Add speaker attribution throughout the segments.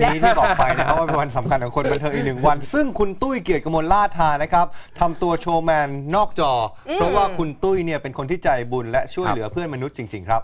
Speaker 1: นี้ที่บอกไปนะครับว่าเป็นวันสำคัญของคนบันเทิงอีกหนึ่งวัน ซึ่งคุณตุ้ยเกียรติกมลล่าทานะครับทำตัวโชว์แมนนอกจออเพราะว่าคุณตุ้ยเนี่ยเป็นคนที่ใจบุญและช่วยเหลือเพื่อนมนุษย์จริง ๆ ครับ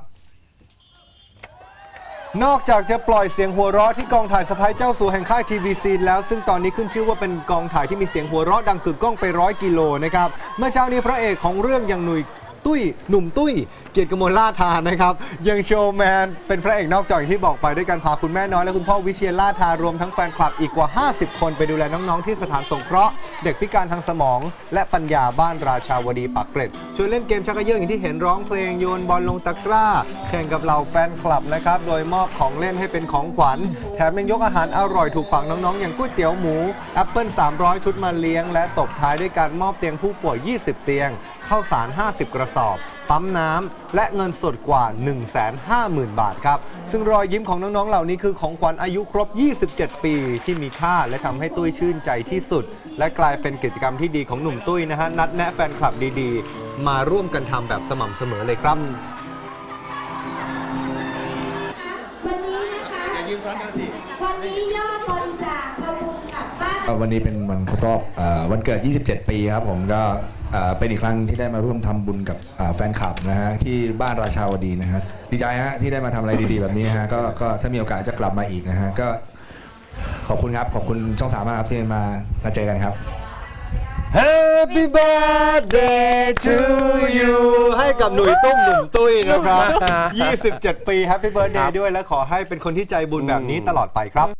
Speaker 1: นอกจากจะปล่อยเสียงหัวเราะที่กองถ่ายสะพายเจ้าสัวแห่งค่ายทีวีซีแล้ว ซึ่งตอนนี้ขึ้นชื่อว่าเป็นกองถ่ายที่มีเสียงหัวเราะดังกึกก้องไปร้อยกิโลนะครับเมื่อเช้านี้พระเอกของเรื่องอย่างหนุ่ย ตุ้ย หนุ่มตุ้ย เกียรติกมลล่าทานนะครับ ยังโชว์แมน เป็นพระเอกนอกจออย่างที่บอกไปด้วยการพาคุณแม่น้อยและคุณพ่อวิเชียรล่าทารวมทั้งแฟนคลับอีกกว่า 50 คนไปดูแลน้องๆที่สถานสงเคราะห์เด็กพิการทางสมอง และปัญญาบ้านราชาวดีปากเกร็ดชวนเล่นเกมชักกระเยอะอย่างที่เห็นร้องเพลงโยนบอลลงตะกร้า แข่งกับเหล่าแฟนคลับนะครับโดยมอบของเล่นให้เป็นของขวัญ แถมยังยกอาหารอร่อยถูกปากน้องๆ อย่างก๋วยเตี๋ยวหมูแอปเปิล300 ชุดมาเลี้ยง และตบท้ายด้วยการมอบเตียงผู้ป่วย 20 เตียง ข้าวสาร 50 กระสอบ ปั๊มน้ำและเงินสดกว่า 150,000 บาทครับ ซึ่งรอยยิ้มของน้องๆ เหล่านี้คือของขวัญอายุครบ 27 ปีที่มีค่าและทำให้ตุ้ยชื่นใจที่สุด และกลายเป็นกิจกรรมที่ดีของหนุ่มตุ้ยนะฮะนัดแนะแฟนคลับดีๆ มาร่วมกันทำแบบสม่ำเสมอเลยครับ
Speaker 2: วันนี้นะคะวันนี้ยอดบริจาคทำบุญกับบ้าน
Speaker 3: ก็วันนี้เป็นวันครบรอบเอ่อวันเกิด 27 ปีครับผมก็เอ่อเป็นอีกครั้งที่ได้มาร่วมทำบุญกับอ่าแฟนคลับนะฮะที่บ้านราชาวดีนะฮะดีใจฮะที่ได้มาทำอะไรดีๆแบบนี้ฮะก็ก็ถ้ามีโอกาสจะกลับมาอีกนะฮะก็ขอบคุณครับขอบคุณช่องสามมากครับที่มามาเจอกันครับ
Speaker 1: Happy birthday to you ให้กับหนุ่ยตุ้มหนุ่มตุ้ยนะครับ 27 ปี Happy birthday ด้วยและขอให้เป็นคนที่ใจบุญแบบนี้ตลอดไปครับ